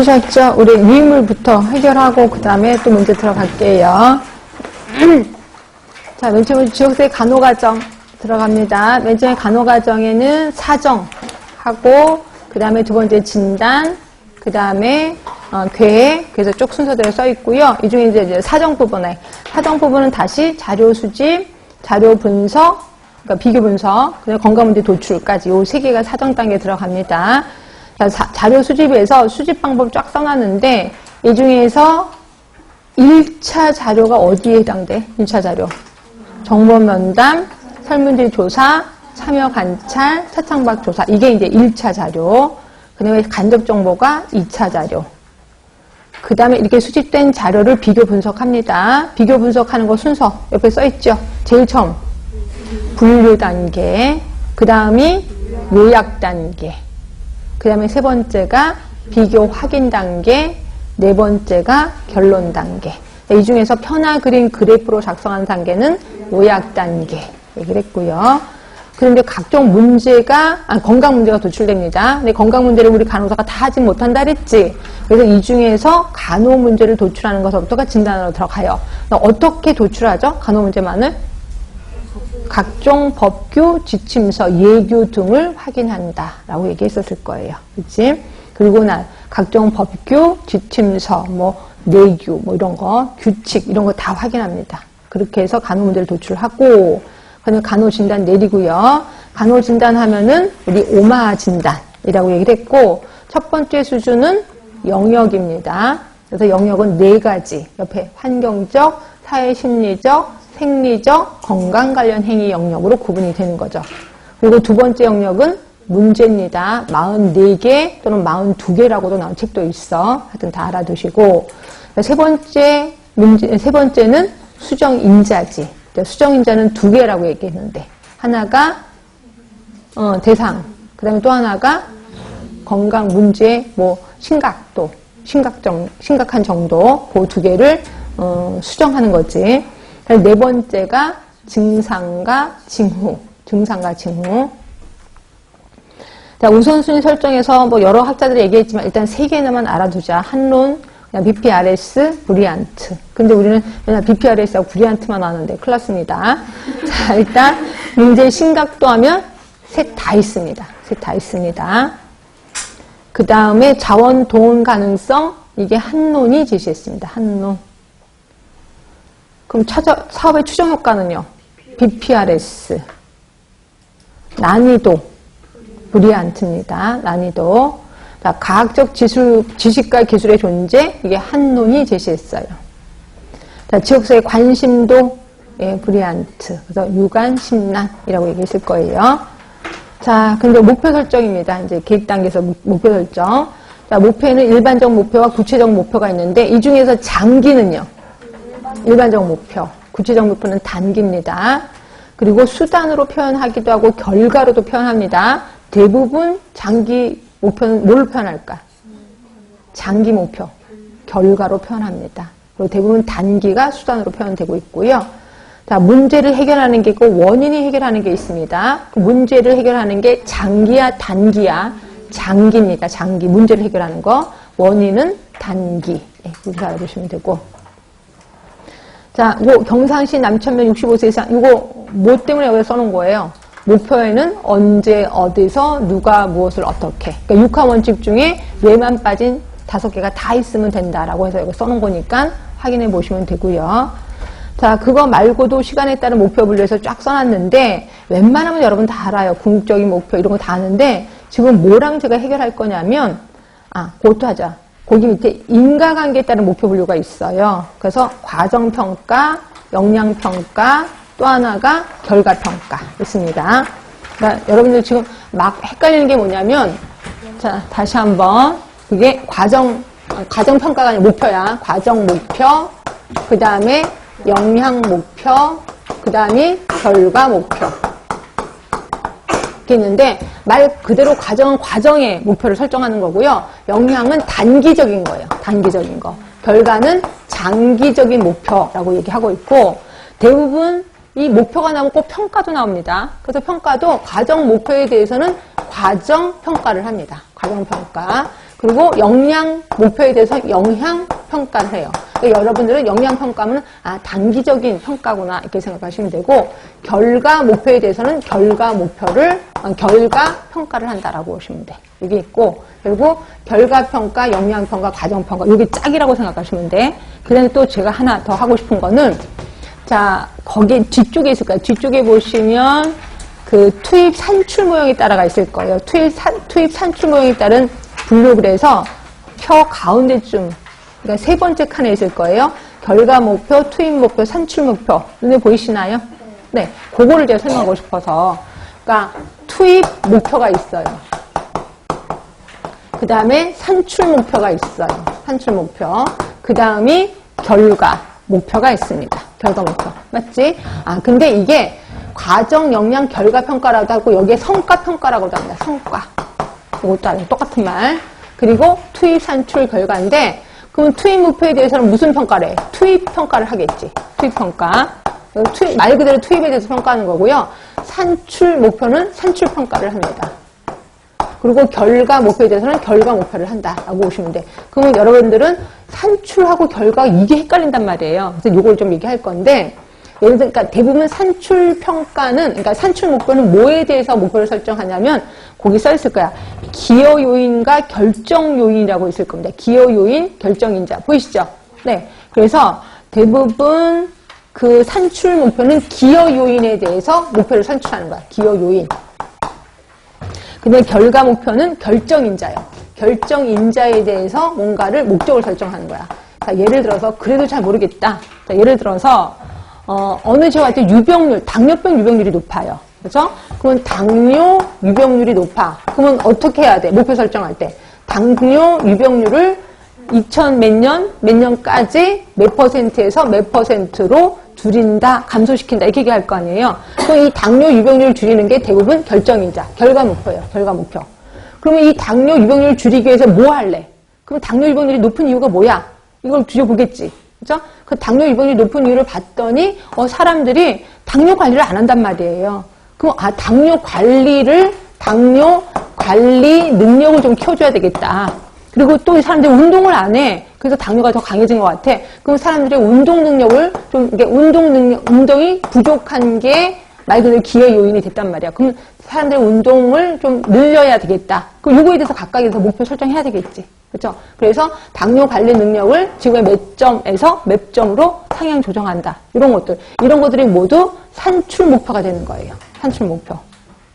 주셨죠? 우리 유인물부터 해결하고 그 다음에 또 문제 들어갈게요. 자, 맨 처음에 지역세 간호가정 들어갑니다. 맨 처음에 간호가정에는 사정하고 그 다음에 두 번째 진단, 그 다음에 어, 계획, 그래서 쭉 순서대로 써 있고요. 이 중에 이제 사정 부분에 사정 부분은 다시 자료 수집, 자료 분석, 그러니까 비교 분석, 그다음 건강 문제 도출까지 요세 개가 사정 단계에 들어갑니다. 자, 자- 자 료 수집에서 수집 방법 쫙 써놨는데 이 중에서 1차 자료가 어디에 해당돼? 1차 자료. 정보 면담, 설문지 조사, 참여 관찰, 차창박 조사. 이게 이제 1차 자료. 그 다음에 간접 정보가 2차 자료. 그 다음에 이렇게 수집된 자료를 비교 분석합니다. 비교 분석하는 거 순서 옆에 써 있죠. 제일 처음 분류 단계, 그 다음이 요약 단계, 그 다음에 세 번째가 비교 확인 단계, 네 번째가 결론 단계. 이 중에서 편화 그림 그래프로 작성한 단계는 요약 단계 얘기를 했고요. 그런데 각종 문제가 아, 건강 문제가 도출됩니다. 근데 건강 문제를 우리 간호사가 다 하지 못한다 그랬지. 그래서 이 중에서 간호 문제를 도출하는 것부터가 진단으로 들어가요. 그럼 어떻게 도출하죠? 간호 문제만을 각종 법규, 지침서, 예규 등을 확인한다라고 얘기했었을 거예요. 그치? 그리고 난 각종 법규, 지침서, 뭐 내규, 뭐 이런 거, 규칙 이런 거 다 확인합니다. 그렇게 해서 간호 문제를 도출하고 그다음에 간호 진단 내리고요. 간호 진단 하면은 우리 오마 진단이라고 얘기를 했고 첫 번째 수준은 영역입니다. 그래서 영역은 네 가지. 옆에 환경적, 사회심리적, 생리적, 건강 관련 행위 영역으로 구분이 되는 거죠. 그리고 두 번째 영역은 문제입니다. 44개 또는 42개라고도 나온 책도 있어. 하여튼 다 알아두시고. 세 번째 문제, 세 번째는 수정 인자지. 수정인자는 두 개라고 얘기했는데, 하나가, 어, 대상. 그 다음에 또 하나가 건강 문제, 뭐, 심각도, 심각정, 심각한 정도, 그 두 개를, 어, 수정하는 거지. 네 번째가 증상과 징후, 증상과 징후. 자, 우선순위 설정에서 뭐 여러 학자들이 얘기했지만 일단 세 개나만 알아두자. 한론, 그냥 BPRS, 브리안트. 근데 우리는 맨날 BPRS하고 브리안트만 큰일 났습니다. 자, 일단 문제 심각도 하면 셋 다 있습니다. 셋 다 있습니다. 그 다음에 자원 동원 가능성, 이게 한론이 제시했습니다. 한론. 그럼 찾아, 사업의 추정 효과는요? BPRS. 난이도. 브리안트입니다. 난이도. 자, 과학적 지수, 지식과 기술의 존재, 이게 한론이 제시했어요. 자, 지역사회 관심도, 예, 브리안트. 그래서 유관, 심란이라고 얘기했을 거예요. 자, 근데 목표 설정입니다. 이제 계획 단계에서 목- 목표 설정. 자, 목표에는 일반적 목표와 구체적 목표가 있는데, 이 중에서 장기는요? 일반적 목표. 구체적 목표는 단기입니다. 그리고 수단으로 표현하기도 하고 결과로도 표현합니다. 대부분 장기 목표는 뭘 표현할까? 장기 목표. 결과로 표현합니다. 그리고 대부분 단기가 수단으로 표현되고 있고요. 자, 문제를 해결하는 게 있고 원인이 해결하는 게 있습니다. 그 문제를 해결하는 게 장기야, 단기야? 장기입니다. 장기. 문제를 해결하는 거. 원인은 단기. 예, 이렇게 알아두시면 되고. 자, 이거 경상시 남천면 65세 이상, 이거 뭐 때문에 여기 써놓은 거예요? 목표에는 언제, 어디서, 누가, 무엇을, 어떻게. 그러니까 육하 원칙 중에 뇌만 빠진 다섯 개가 다 있으면 된다라고 해서 이거 써놓은 거니까 확인해 보시면 되고요. 자, 그거 말고도 시간에 따른 목표 분류해서 쫙 써놨는데, 웬만하면 여러분 다 알아요. 궁극적인 목표 이런 거 다 아는데, 지금 뭐랑 제가 해결할 거냐면, 아, 그것도 하자. 거기 밑에 인과관계에 따른 목표 분류가 있어요. 그래서 과정평가, 역량평가, 또 하나가 결과평가 있습니다. 그러니까 여러분들 지금 막 헷갈리는 게 뭐냐면, 자, 다시 한번. 그게 과정, 어, 과정 평가가 아니라 목표야. 과정 목표, 그 다음에 역량 목표, 그 다음에 결과 목표. 이렇게 있는데 말 그대로 과정은 과정의 목표를 설정하는 거고요. 역량은 단기적인 거예요. 단기적인 거. 결과는 장기적인 목표라고 얘기하고 있고 대부분 이 목표가 나오면 꼭 평가도 나옵니다. 그래서 평가도 과정 목표에 대해서는 과정 평가를 합니다. 과정 평가. 그리고 영양 목표에 대해서 영향 평가를 해요. 그러니까 여러분들은 영양 평가는 아 단기적인 평가구나 이렇게 생각하시면 되고 결과 목표에 대해서는 결과 목표를 어, 결과 평가를 한다라고 보시면 돼. 이게 있고 그리고 결과 평가, 영양 평가, 과정 평가 이게 짝이라고 생각하시면 돼. 그다음에 또 제가 하나 더 하고 싶은 거는 자 거기 뒤쪽에 있을 거예요. 뒤쪽에 보시면 그 투입 산출 모형이 따라가 있을 거예요. 투입 산, 투입 산출 모형에 따른 분류 그래서 표 가운데쯤 그러니까 세 번째 칸에 있을 거예요. 결과 목표, 투입 목표, 산출 목표 눈에 보이시나요? 네, 그거를 제가 설명하고 싶어서 그러니까 투입 목표가 있어요. 그 다음에 산출 목표가 있어요. 산출 목표. 그 다음이 결과 목표가 있습니다. 결과 목표. 맞지? 아, 근데 이게 과정 영양 결과 평가라고 하고 여기에 성과 평가라고도 합니다. 성과. 이것도 아니고 똑같은 말. 그리고 투입 산출 결과인데 그럼 투입 목표에 대해서는 무슨 평가를 해? 투입 평가를 하겠지. 투입 평가. 투입, 말 그대로 투입에 대해서 평가하는 거고요. 산출 목표는 산출 평가를 합니다. 그리고 결과 목표에 대해서는 결과 목표를 한다라고 보시면 돼. 그러면 여러분들은 산출하고 결과 이게 헷갈린단 말이에요. 그래서 이걸 좀 얘기할 건데 예를 들어 그러니까 대부분 산출 평가는 그러니까 산출 목표는 뭐에 대해서 목표를 설정하냐면 거기 써 있을 거야. 기여 요인과 결정 요인이라고 있을 겁니다. 기여 요인, 결정 인자 보이시죠? 네. 그래서 대부분 그 산출 목표는 기여 요인에 대해서 목표를 산출하는 거야. 기여 요인. 근데 결과 목표는 결정인자예요. 결정인자에 대해서 뭔가를 목적을 설정하는 거야. 자, 예를 들어서 그래도 잘 모르겠다. 자, 예를 들어서 어, 느 지역할 때 유병률, 당뇨병 유병률이 높아요. 그렇죠? 그러면 당뇨 유병률이 높아. 그러면 어떻게 해야 돼? 목표 설정할 때 당뇨 유병률을 2000 몇 년, 몇 년까지 몇 퍼센트에서 몇 퍼센트로 줄인다, 감소시킨다 이렇게 얘기할 거 아니에요. 그럼 이 당뇨 유병률을 줄이는 게 대부분 결정이자 결과 목표예요. 결과 목표. 그러면 이 당뇨 유병률을 줄이기 위해서 뭐 할래? 그럼 당뇨 유병률이 높은 이유가 뭐야? 이걸 뒤져보겠지. 그죠? 그 당뇨 유병률이 높은 이유를 봤더니 어, 사람들이 당뇨 관리를 안 한단 말이에요. 그럼 아 당뇨 관리를 당뇨 관리 능력을 좀 키워줘야 되겠다. 그리고 또 이 사람들이 운동을 안 해. 그래서 당뇨가 더 강해진 것 같아. 그럼 사람들의 운동 능력을 좀, 이게 운동 능력, 운동이 부족한 게 말 그대로 기회 요인이 됐단 말이야. 그럼 사람들의 운동을 좀 늘려야 되겠다. 그럼 요거에 대해서 각각에서 목표 설정해야 되겠지. 그렇죠? 그래서 당뇨 관리 능력을 지금의 몇 점에서 몇 점으로 상향 조정한다. 이런 것들. 이런 것들이 모두 산출 목표가 되는 거예요. 산출 목표.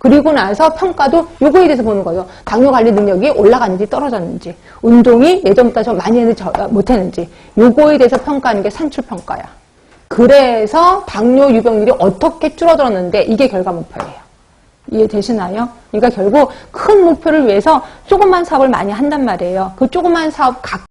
그리고 나서 평가도 요거에 대해서 보는 거예요. 당뇨 관리 능력이 올라갔는지 떨어졌는지, 운동이 예전보다 좀 많이 했는지 저- 못했는지, 요거에 대해서 평가하는 게 산출 평가야. 그래서 당뇨 유병률이 어떻게 줄어들었는데 이게 결과 목표예요. 이해되시나요? 그러니까 결국 큰 목표를 위해서 조그만 사업을 많이 한단 말이에요. 그 조그만 사업 각